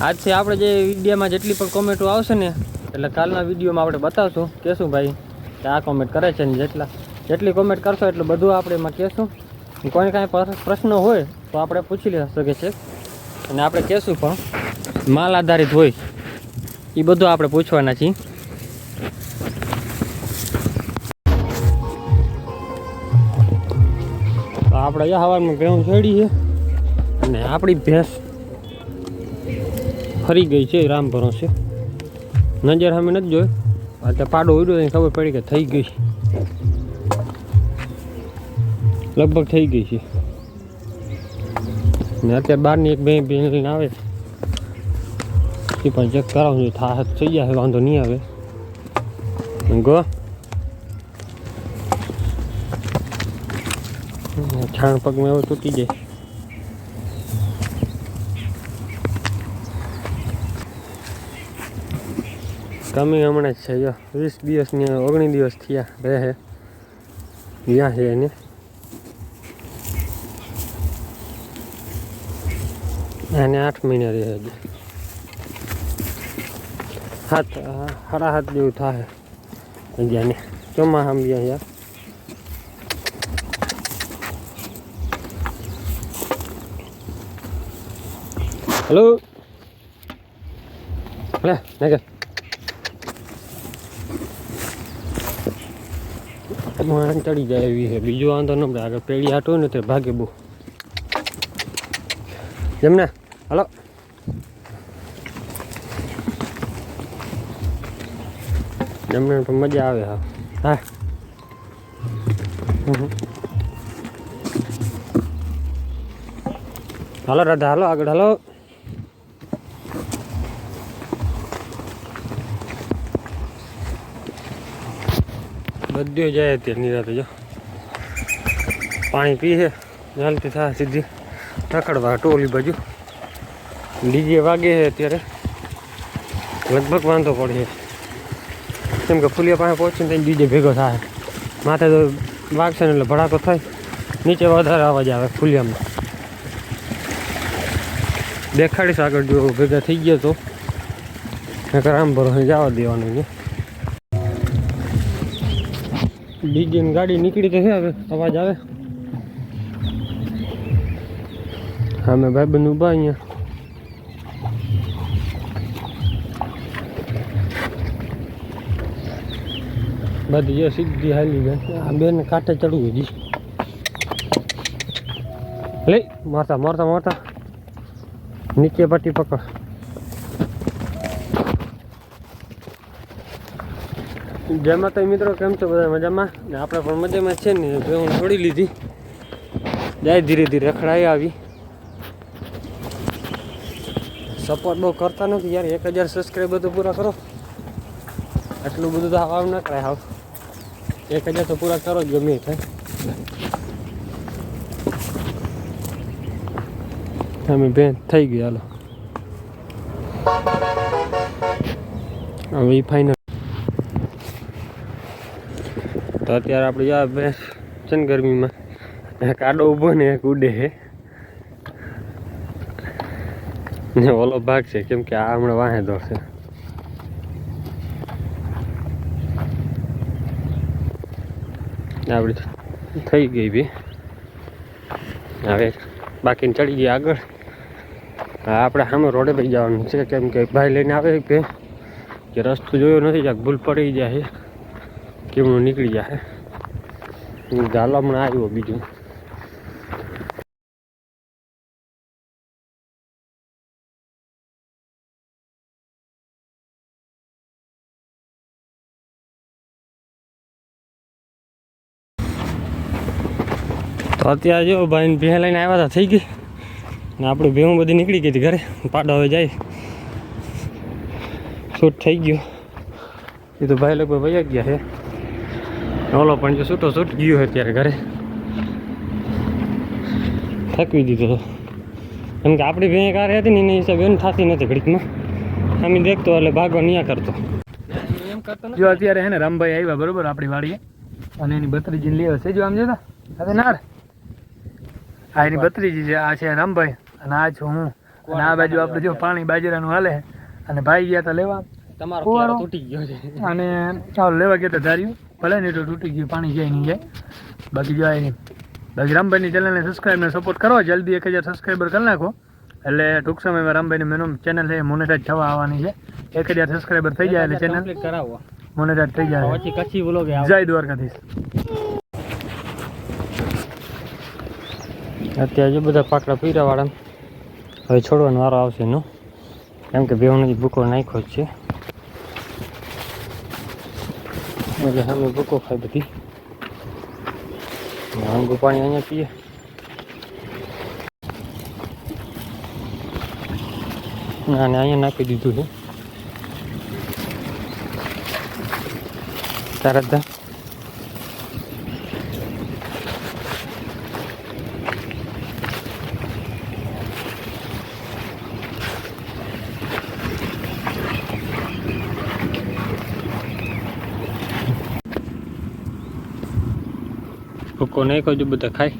આજથી આપણે જે વિડીયામાં જેટલી પણ કોમેન્ટો આવશે ને, એટલે કાલના વિડીયોમાં આપણે બતાવશું. કહેશું ભાઈ? કે આ કોમેન્ટ કરે છે ને જેટલા. જેટલી કોમેન્ટ કરશો એટલું બધું આપણે એમાં કહેશું કોઈ કાંઈ પર- પ્રશ્ન હોય, તો આપણે પૂછી લઈ શકે છે. અને આપણે કહેશું પણ. માલ આધારિત હોય. એ બધું આપણે પૂછવાના છીએ. આપણે અહીંયા હવામાં ભેહું છેડી અને આપણી ભેંસ ફરી ગઈ છે, રામ ભરોસે. નજર સામે નથી જોયો. અત્યારે પાડો ઉડ્યો એને ખબર પડી કે થઈ ગઈ છે. લગભગ થઈ ગઈ છે. ને અત્યારે બહારની એક બે બેન લઈને આવે એ પણ ચેક કરાવવું જોઈએ થા થઈ જશે વાંધો નહીં આવે. ગો. છાણ પગમાં એવો તૂટી જાય. કમી હમણાં જ છે જો વીસ દિવસની ઓગણીસ દિવસ થયા રહે. ગયા છે એને. અને આઠ મહિના રહે હજી. હાથ સાડા હાથ જેવું થાય જ્યાં ચોમા બી અહીંયા હેલો લે નાગર માણ ચડી જાય એવી છે. બીજો વાંધો ન પડે આગળ પેઢી આટો ને તે ભાગે બહુ. જમને હલો. જમને પણ મજા આવે હા. હા. હાલો, રાધા, હાલો, આગળ હાલો. બધું જાય અત્યારે નિરાતે, જો. પાણી પી છે હાલતી થાય સીધી. રખડવા ટોલી બાજુ. ડીજે વાગે છે અત્યારે. લગભગ વાંધો પડે કેમ કે ફૂલિયા પાસે પહોંચીને ત્યાં ડીજે ભેગો થાય. માથે તો વાગશે ને એટલે ભડાકો થાય. નીચે વધારે અવાજ આવે ફૂલિયામાં. દેખાડીશ આગળ જો ભેગા થઈ ગયો તો. નકર આમ ભરો જવા દેવાનું છે. ડીજે ની ગાડી નીકળી તો છે હવે, અવાજ આવે. હા, મેં ભાઈ બંધ ઊભા અહીંયા. બધી જો સીધી હાલી ગઈ. આ બેન કાંઠે ચડવું હજી લે મારતા મારતા મારતા. નીચે પટ્ટી પકડ. જય માતા મિત્રો કેમ છો બધા મજામાં? ને આપણે પણ મજામાં છે ને તો હું છોડી લીધી. જાય ધીરે ધીરે રખડાઈ આવી. સપોર્ટ બહુ કરતા નથી યાર, એક હજાર સબસ્ક્રાઈબર તો પૂરા કરો. આટલું બધું તો આવ ના કરાય હાવ. એક હજાર તો પૂરા કરો જ ગમે થાય. અમે બેન થઈ ગઈ હાલો. હવે એ તો અત્યારે આપણે આ ભેંસ છે ને ગરમીમાં એક આડો ઊભો ને એક ઉડે છે. ને ઓલો ભાગ છે, કેમ કે આ હમણાં વાહે દોડશે આપણી થઈ ગઈ બી હવે બાકીને ચડી ગઈ આગળ. આપણે સામે રોડે પડી જવાનું છે, કેમ કે ભાઈ લઈને આવે કે રસ્તો જોયો નથી જ્યાં ભૂલ પડી જાય કેમનું નીકળી જાય હમણાં આવ્યો બીજું. અત્યારે જો ભાઈ ભેં લઈને આવ્યા હતા થઈ ગઈ. ને આપણે ભેહું બધી નીકળી ગઈ હતી ઘરે. પાડો હવે જાય. શૂટ થઈ ગયો. એ તો ભાઈ લગભગ વૈયા ગયા છે. ઓલો પણ જો છૂટો છૂટ ગયો છે અત્યારે ઘરે. થકવી દીધો હતો કેમ કે આપણી ભેં કાર હતી ને એને હિસાબે એને થતી નથી ઘડીકમાં. અમે દેખતો એટલે ભાગવા નહીં કરતો. એમ કરતો જો અત્યારે હે ને રામભાઈ આવ્યા બરોબર આપણી વાડીએ. અને એની ભત્રીજીને લેવા છે જો આમ જોતા? હવે નાર આ એની બત્રીજી છે આ છે રામભાઈ. અને આ છું હું. અને આ બાજુ આપણે જો પાણી બાજરાનું હાલે અને ભાઈ ગયા તા લેવા. તમારો તૂટી ગયો છે. અને ચાલો લેવા ગયા તા ધાર્યું ભલે નહીં તો તૂટી ગયું પાણી જાય નહીં જાય. બાકી જો નહીં બાકી રામભાઈની ચેનલને સબસ્ક્રાઈબને સપોર્ટ કરો જલ્દી એક હજાર સબસ્ક્રાઈબર કરી નાખો. એટલે ટૂંક સમયમાં રામભાઈની મેનો ચેનલ છે મોનેટાઈઝ થવા આવવાની છે. એક હજાર સબસ્ક્રાઈબર થઈ જાય એટલે ચેનલ કરાવો. મોનેટાઈઝ થઈ જાય. પછી કચ્છી વ્લોગ જય દ્વારકાધીશ. અત્યારે જો બધા પાકડા પીરા વાળા હવે છોડવાનો વારો આવશે એનો. કેમ કે બે જ ભૂકો નાખ્યો જ છે. એટલે સામે ભૂકો ખાય બધી આંગુ પાણી અહીંયા પીએ ના ને અહીંયા નાખી દીધું છે તરત ભૂકો નાખ્યો જો બધા ખાય.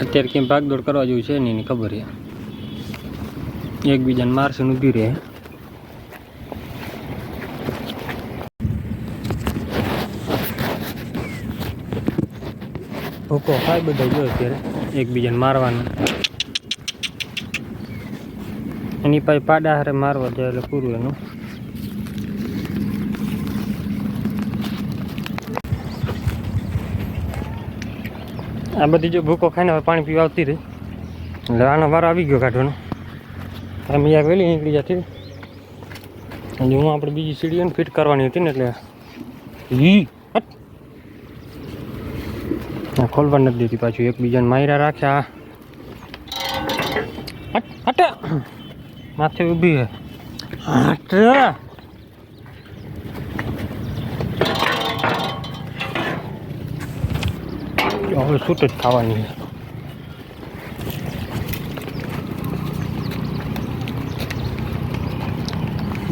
અત્યારે કેમ ભાગદોડ કરવા જેવું છે નહીં ખબર છે એકબીજાને મારશે ને ઊભી રહે. ભૂકો ખાય બધા જો અત્યારે, એકબીજાને મારવાનું. એની પાસે પાડા હારે મારવા જાય એટલે પૂરું એનું. આ બધી જો ભૂકો ખાઈને હવે પાણી પીવા આવતી રહી. એટલે આનો વારો આવી ગયો કાઢવાનો. અમે યાર વહેલી નીકળી જતી હજી હું આપણે બીજી સીડીઓને ફિટ કરવાની હતી ને એટલે હટ. ખોલવા નથી દેતી પાછું, એકબીજાને માયરા રાખ્યા. હટ. માથે ઊભી હે. હટ. હવે સૂટ જ ખાવાની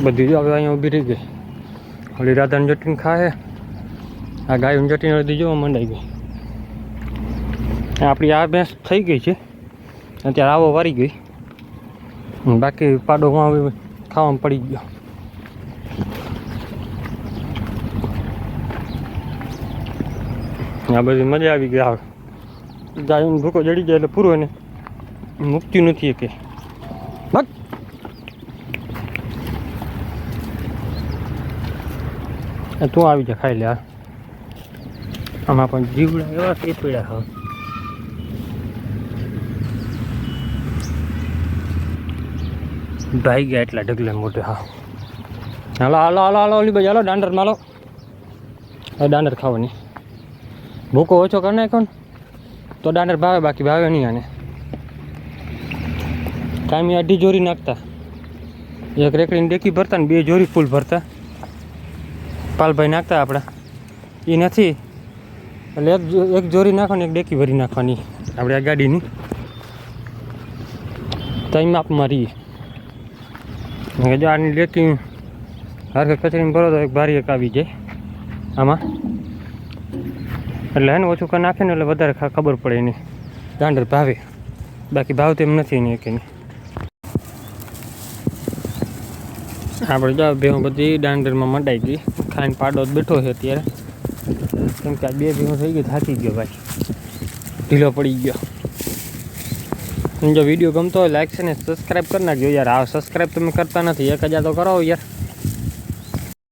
બધી જો હવે અહીંયા ઊભી રહી ગઈ. હળી રાધાને જટીને ખાય આ ગાયની જટીને અડધી જોવા મંડાઈ ગઈ. આપણી આ ભેંસ થઈ ગઈ છે. અત્યારે આવો વારી ગઈ. બાકી પાડો ખાવામાં પડી ગયો. આ બધી મજા આવી ગઈ. આવે ગાયનો ભૂકો જડી જાય એટલે પૂરો એને મુક્તિ નથી કે તું આવી જા, ખાઈ લે આમાં પણ જીવડા એવા કે પીડા, હા. ભાઈ ગયા એટલા ઢગલે મોટે હા. હાલો હાલો હાલો હાલો ઓલી ભાઈ હાલો, દાંડર માલો. દાંડર ખાવાની. ભૂકો ઓછો કરી નાખો ને, તો દાંડર ભાવે, બાકી ભાવે નહીં આને. કાયમી અઢી જોરી નાખતા. એક રેકડીને ડેકી ભરતા ને બે જોરી ફૂલ ભરતા. પાલભાઈ નાખતા આપણા. એ નથી. એટલે એક એક જોરી નાખો ને એક ડેકી ભરી નાખવાની. આપણે આ ગાડીની. તઈ માપમાં રહીએ હવે જો આની ડેકી હરખે કચરીને ભરો તો એક ભારી એક આવી જાય. આમાં. એટલે એને ઓછું કરી નાખે ને એટલે વધારે ખબર પડે એની. દાંડર ભાવે. બાકી ભાવ તેમ નથી એની એક આપણે જો ભેહું બધી દાંડરમાં મંડાઈ ગઈ. ખાઈને પાડો બેઠો છે અત્યારે. કેમ કે આ બે ભેહું થઈ ગઈ, થાકી ગયો ભાઈ. ઢીલો પડી ગયો. જો વીડિયો ગમતો હોય લાઈક છે ને સબસ્ક્રાઈબ કરી નાખજો યાર. આ સબસ્ક્રાઈબ તમે કરતા નથી, એક હજાર તો કરો યાર.